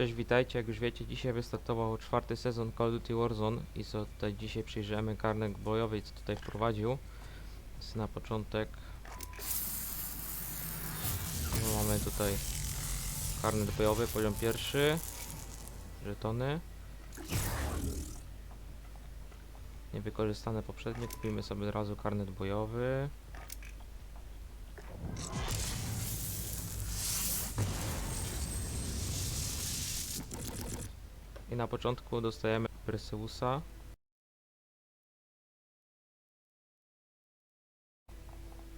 Cześć, witajcie. Jak już wiecie, dzisiaj wystartował czwarty sezon Call of Duty Warzone i co tutaj dzisiaj przyjrzymy karnek bojowej, co tutaj wprowadził. Więc na początek no, mamy tutaj karnet bojowy, poziom pierwszy, żetony. Niewykorzystane poprzednie, kupimy sobie od razu karnet bojowy. I na początku dostajemy Perseusa.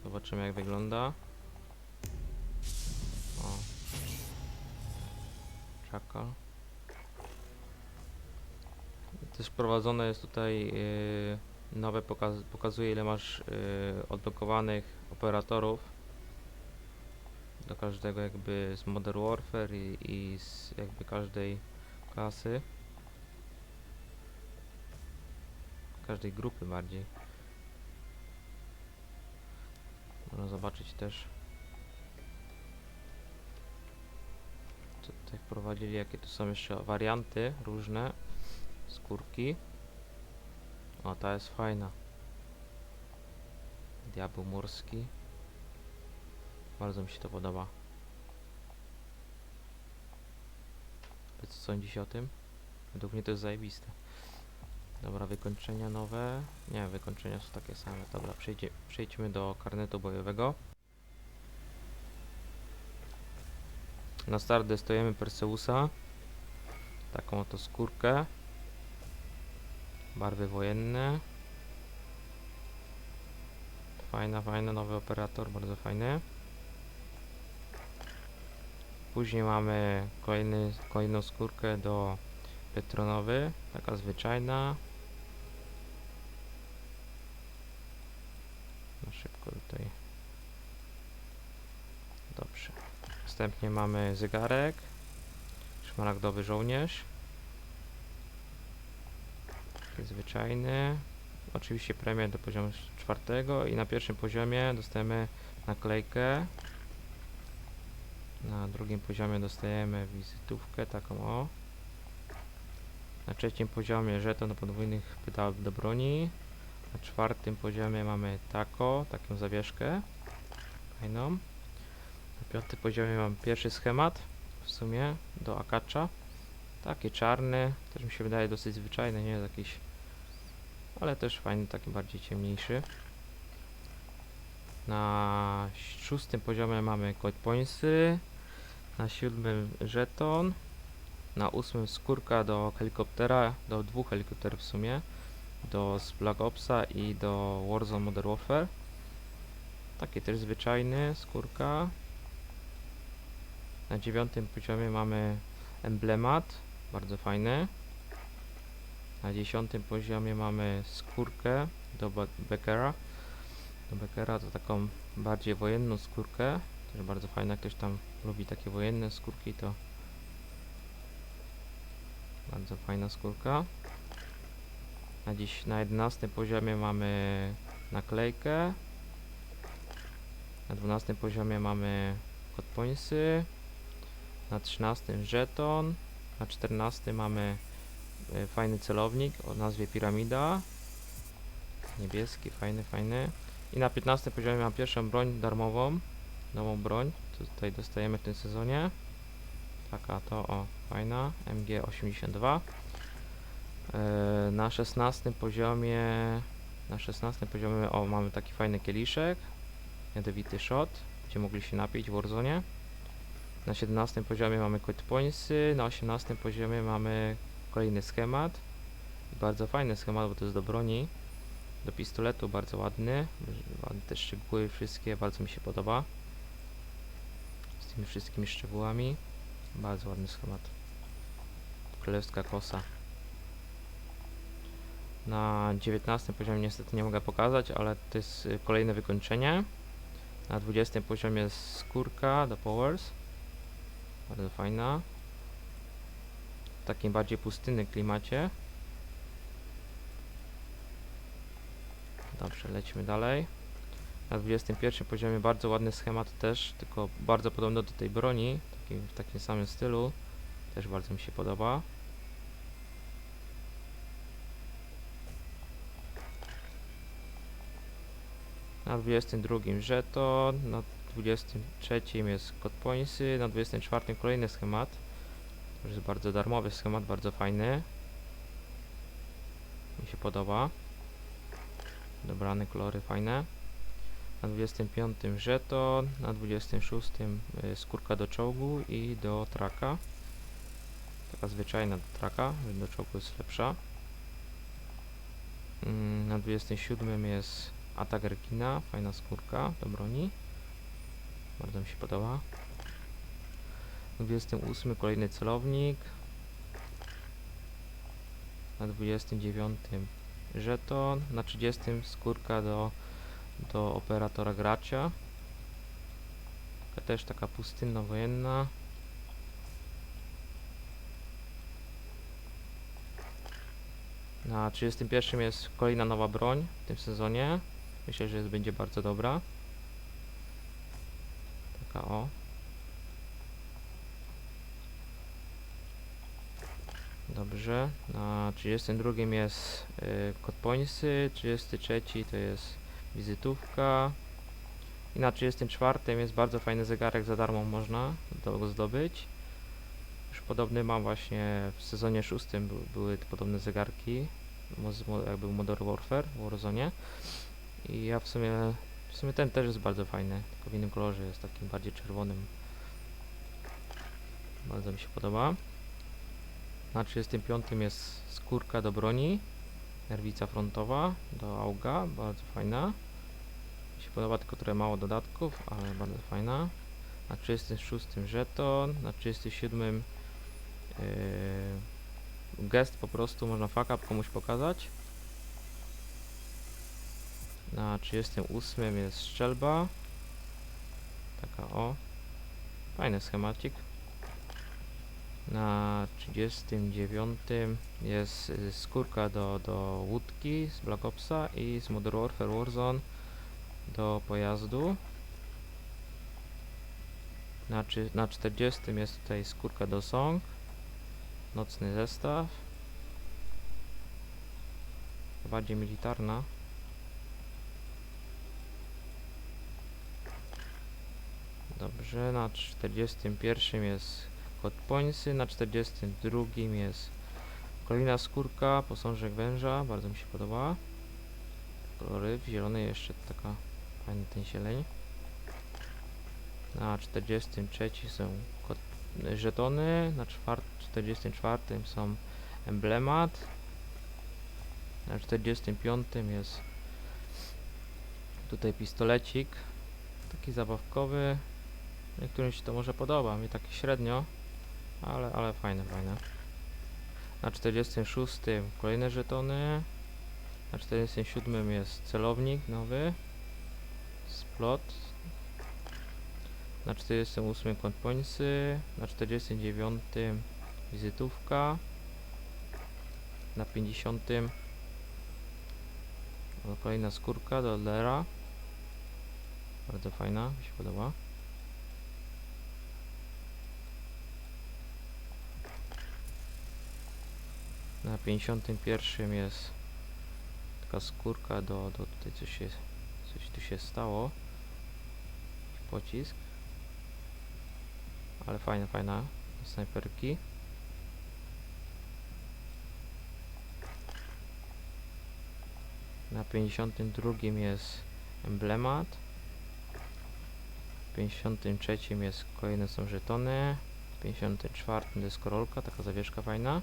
Zobaczymy jak wygląda. O. Czakal. Też prowadzone jest tutaj yy, nowe pokaz pokazuje ile masz yy, odblokowanych operatorów do każdego jakby z Modern Warfare i, i z jakby każdej klasy. Każdej grupy bardziej. Można zobaczyć też co tutaj wprowadzili, jakie tu są jeszcze warianty różne skórki. O, ta jest fajna. Diabeł morski. Bardzo mi się to podoba. Wy co sądzicie o tym? Według mnie to jest zajebiste. Dobra, wykończenia nowe. Nie, wykończenia są takie same. Dobra, przejdzie, przejdźmy do karnetu bojowego. Na start testujemy Perseusa. Taką oto skórkę. Barwy wojenne. Fajna, fajna, nowy operator, bardzo fajny. Później mamy kolejny, kolejną skórkę do Petronowy, taka zwyczajna. Na szybko tutaj. Dobrze. Następnie mamy zegarek. Szmaragdowy żołnierz. Taki zwyczajny. Oczywiście premię do poziomu czwartego i na pierwszym poziomie dostajemy naklejkę na drugim poziomie dostajemy wizytówkę, taką o. Na trzecim poziomie żeton do podwójnych pedałów do broni. Na czwartym poziomie mamy tako, taką zawieszkę. Fajną. Na piątym poziomie mam pierwszy schemat, w sumie, do akacza. Taki czarny, też mi się wydaje dosyć zwyczajny, nie jest jakiś... Ale też fajny, taki bardziej ciemniejszy. Na szóstym poziomie mamy code pointsy, na siódmym żeton, na ósmym skórka do helikoptera, do dwóch helikopterów w sumie, do Black Opsa i do Warzone Modern Warfare. Taki też zwyczajny skórka. Na dziewiątym poziomie mamy emblemat, bardzo fajny. Na dziesiątym poziomie mamy skórkę do Be- Beckera. Do Beckera to taką bardziej wojenną skórkę, też bardzo fajna, ktoś tam lubi takie wojenne skórki, to bardzo fajna skórka. Na dziś na 11 poziomie mamy naklejkę. Na 12 poziomie mamy kod pointsy. Na 13 żeton. Na 14 mamy e, fajny celownik o nazwie Piramida. Niebieski, fajny, fajny. I na 15 poziomie mam pierwszą broń darmową. Nową broń, tutaj dostajemy w tym sezonie. Taka to, o, fajna, MG82. E, na 16 poziomie, na 16 poziomie, o, mamy taki fajny kieliszek. Jadowity shot, gdzie mogli się napić w Warzone. Na 17 poziomie mamy code pointsy, na 18 poziomie mamy kolejny schemat. Bardzo fajny schemat, bo to jest do broni. Do pistoletu, bardzo ładny. Te szczegóły wszystkie, bardzo mi się podoba z tymi wszystkimi szczegółami. Bardzo ładny schemat. Królewska kosa. Na 19 poziomie niestety nie mogę pokazać, ale to jest y, kolejne wykończenie. Na 20 poziomie skórka do Powers. Bardzo fajna. W takim bardziej pustynnym klimacie. Dobrze, lecimy dalej. Na 21 poziomie bardzo ładny schemat też, tylko bardzo podobny do tej broni, taki, w takim samym stylu. Też bardzo mi się podoba. Na 22 żeton, na 23 jest kod pointsy, na 24 kolejny schemat. To jest bardzo darmowy schemat, bardzo fajny. Mi się podoba. Dobrane kolory fajne. Na 25 żeton, na 26 y, skórka do czołgu i do traka. Taka zwyczajna do traka, do czołgu jest lepsza. Mm, Na 27 jest atak rekina, fajna skórka do broni. Bardzo mi się podoba. Na 28 kolejny celownik. Na 29 żeton. Na 30 skórka do, do operatora gracza. Też taka pustynna wojenna. Na 31 jest kolejna nowa broń w tym sezonie. Myślę, że będzie bardzo dobra. Taka o. Dobrze. Na 32 jest y, kod pointsy, 33 to jest wizytówka. I na 34 jest bardzo fajny zegarek, za darmo można go zdobyć. Już podobny mam właśnie w sezonie 6 by, były podobne zegarki. Jakby Modern Warfare w Warzone. I ja w sumie, w sumie ten też jest bardzo fajny, tylko w innym kolorze jest takim bardziej czerwonym. Bardzo mi się podoba. Na 35 jest skórka do broni, nerwica frontowa do auga, bardzo fajna. Mi się podoba tylko trochę mało dodatków, ale bardzo fajna. Na 36 żeton, na 37 yy, gest po prostu można fuck up komuś pokazać. Na 38 jest strzelba. Taka o. Fajny schemacik. Na 39 jest skórka do, do łódki z Black Opsa i z Modern Warfare Warzone do pojazdu. Na, na 40 jest tutaj skórka do song. Nocny zestaw. Bardziej militarna. Dobrze, na 41 jest kod pointsy, na 42 jest kolejna skórka, posążek węża, bardzo mi się podoba. Kolory, w zielonej jeszcze taka fajny ten zieleń. Na 43 są kod, żetony, na czwar- 44 są emblemat. Na 45 jest tutaj pistolecik, taki zabawkowy. Niektórym się to może podoba, mi tak średnio, ale, ale fajne, fajne. Na 46 kolejne żetony. Na 47 jest celownik nowy. Splot. Na 48 kąt pońsy. Na 49 wizytówka. Na 50 o, kolejna skórka do Lera. Bardzo fajna, mi się podoba. Na 51 jest taka skórka do, do tutaj coś się, coś tu się stało. Pocisk. Ale fajna, fajna. Snajperki. Na 52 jest emblemat. W 53 jest kolejne są żetony. W 54 to jest korolka, taka zawieszka fajna.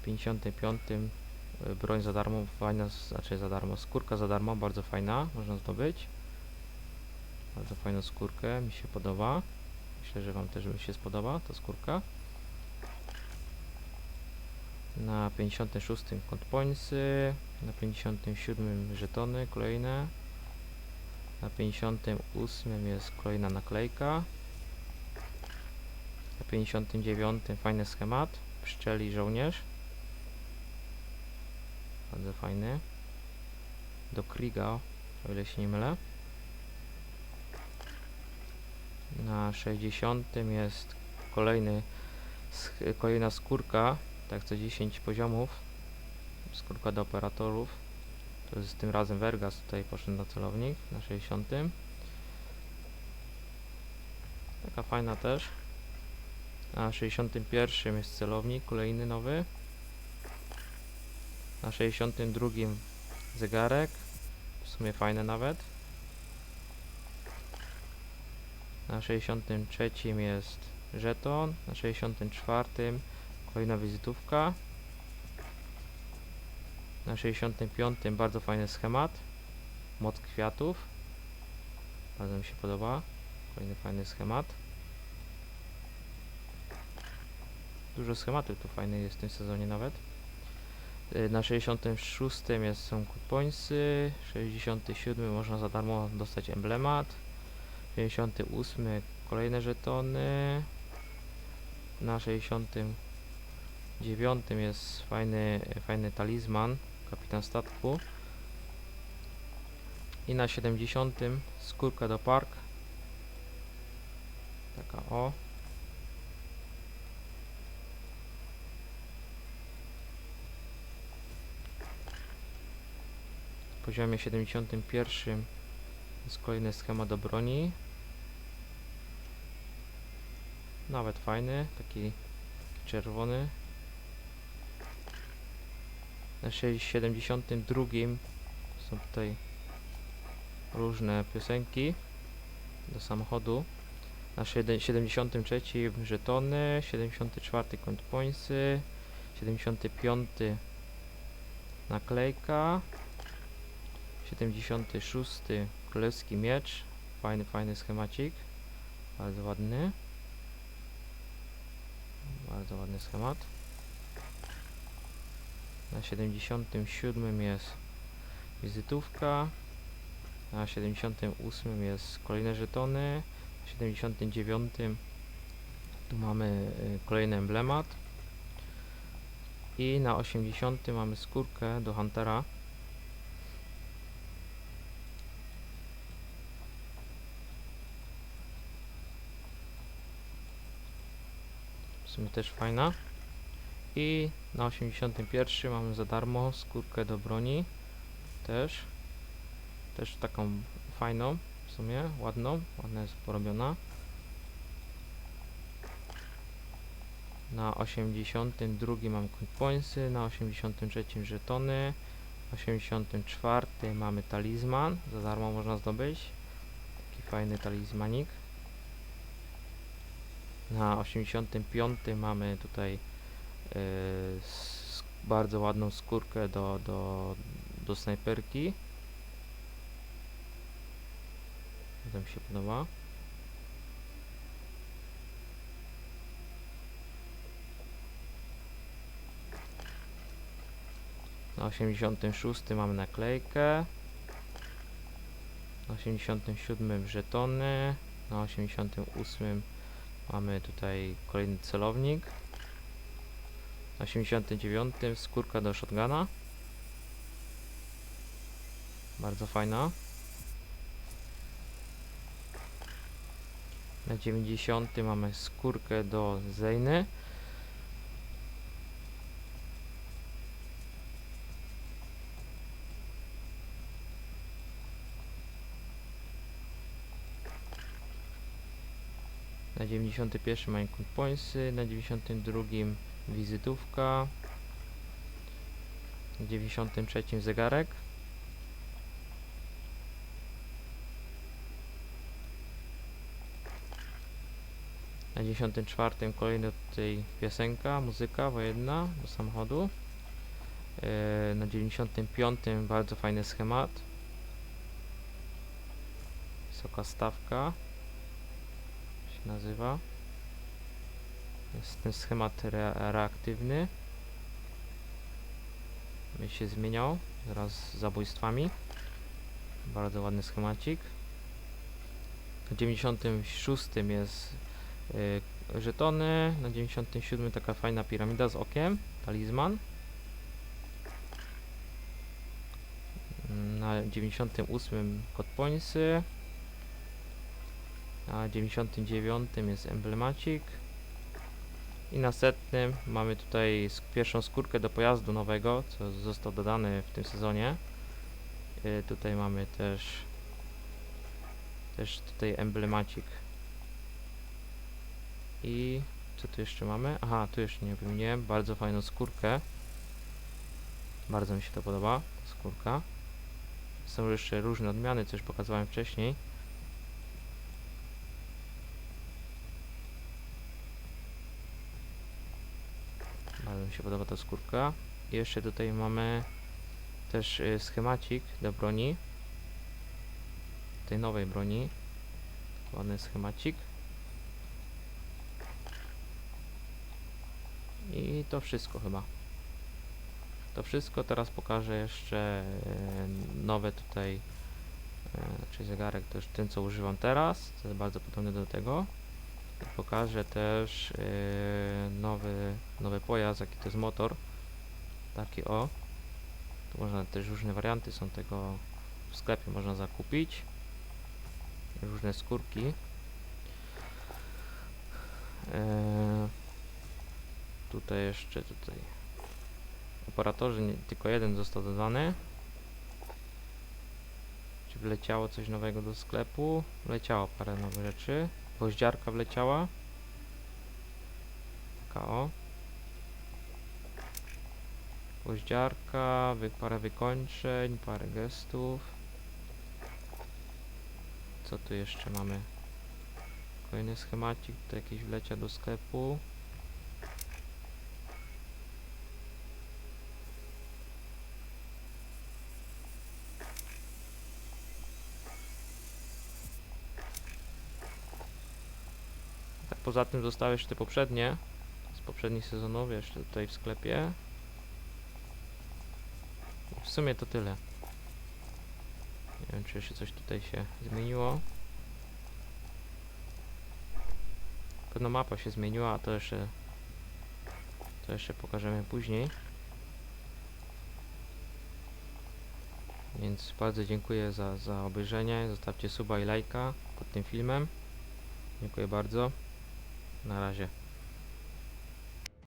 W 55 y, broń za darmo, fajna, znaczy za darmo, skórka za darmo, bardzo fajna, można zdobyć. Bardzo fajną skórkę, mi się podoba. Myślę, że Wam też mi się spodoba ta skórka. Na 56 kąt pointsy, na 57 żetony kolejne. Na 58 jest kolejna naklejka. Na 59 fajny schemat, pszczeli żołnierz. Bardzo fajny. Do Kriga, o ile się nie mylę. Na 60 jest kolejny, kolejna skórka, tak co 10 poziomów, skórka do operatorów, to jest tym razem Vergas tutaj poszedł na celownik, na 60. Taka fajna też. Na 61 jest celownik, kolejny nowy. Na 62 zegarek, w sumie fajny nawet. Na 63 jest żeton, na 64 kolejna wizytówka. Na 65 bardzo fajny schemat. Moc kwiatów. Bardzo mi się podoba. Kolejny fajny schemat. Dużo schematów tu fajnych jest w tym sezonie nawet. Y, Na 66 jest, są pointsy, 67 można za darmo dostać emblemat, 58 kolejne żetony, na 69 jest fajny, fajny talizman, kapitan statku. I na 70 skórka do park, taka o, poziomie 71 jest kolejny schemat do broni. Nawet fajny, taki czerwony. Na 6 72 są tutaj różne piosenki do samochodu. Na siedem- 73 żetony, 74 coin pointsy, 75 naklejka, 76 królewski miecz, fajny, fajny schemacik, bardzo ładny, bardzo ładny schemat. Na 77 jest wizytówka, na 78 jest kolejne żetony, na 79 tu mamy y, kolejny emblemat. I na 80 mamy skórkę do Huntera. Sumie też fajna. I na 81 mamy za darmo skórkę do broni. Też. Też taką fajną w sumie, ładną, ładna jest porobiona. Na 82 mam coin pointsy, na 83 żetony, 84 mamy talizman, za darmo można zdobyć. Taki fajny talizmanik. Na 85 mamy tutaj yy, bardzo ładną skórkę do, do, do snajperki. To mi się podoba. Na 86 mamy naklejkę. Na 87 żetony. Na 88 mamy tutaj kolejny celownik. Na 89 skórka do shotguna. Bardzo fajna. Na 90 mamy skórkę do Zejny. Na 91 mamy coin pointsy, na 92 wizytówka, na 93 zegarek. Na 94 kolejna tutaj piosenka, muzyka wojenna do samochodu. Yy, na 95 bardzo fajny schemat. Wysoka stawka się nazywa. Jest ten schemat re reaktywny. Będzie się zmieniał wraz z zabójstwami. Bardzo ładny schemacik. Na 96 jest y, żetony, na 97 taka fajna piramida z okiem, talizman. Na 98 kod pointsy. Na 99 jest emblemacik. I następnym mamy tutaj pierwszą skórkę do pojazdu nowego, co został dodany w tym sezonie. Y, tutaj mamy też też tutaj emblemacik. I co tu jeszcze mamy? Aha, tu jeszcze nie wymieniłem. Bardzo fajną skórkę. Bardzo mi się to podoba, skórka. Są jeszcze różne odmiany, co już pokazywałem wcześniej. Bardzo mi się podoba ta skórka. I jeszcze tutaj mamy też y, schemacik do broni. Tej nowej broni. Ładny schemacik. I to wszystko chyba. To wszystko teraz pokażę jeszcze e, nowe tutaj e, czy zegarek to już ten co używam teraz, to jest bardzo podobny do tego. Pokażę też e, nowy, nowy pojazd, jaki to jest motor. Taki o. Tu można też różne warianty są tego w sklepie można zakupić. Różne skórki. E, tutaj jeszcze tutaj operatorzy nie, tylko jeden został dodany. Czy wleciało coś nowego do sklepu? Wleciało parę nowych rzeczy. Gwoździarka wleciała. Taka o. Gwoździarka, parę wykończeń, parę gestów. Co tu jeszcze mamy? Kolejny schemacik, to jakiś wlecia do sklepu. Tak poza tym zostały jeszcze te poprzednie, z poprzednich sezonów, jeszcze tutaj w sklepie. W sumie to tyle. Nie wiem, czy jeszcze coś tutaj się zmieniło. Pewno mapa się zmieniła, a to jeszcze to jeszcze pokażemy później. Więc bardzo dziękuję za, za obejrzenie. Zostawcie suba i lajka pod tym filmem. Dziękuję bardzo. Na razie.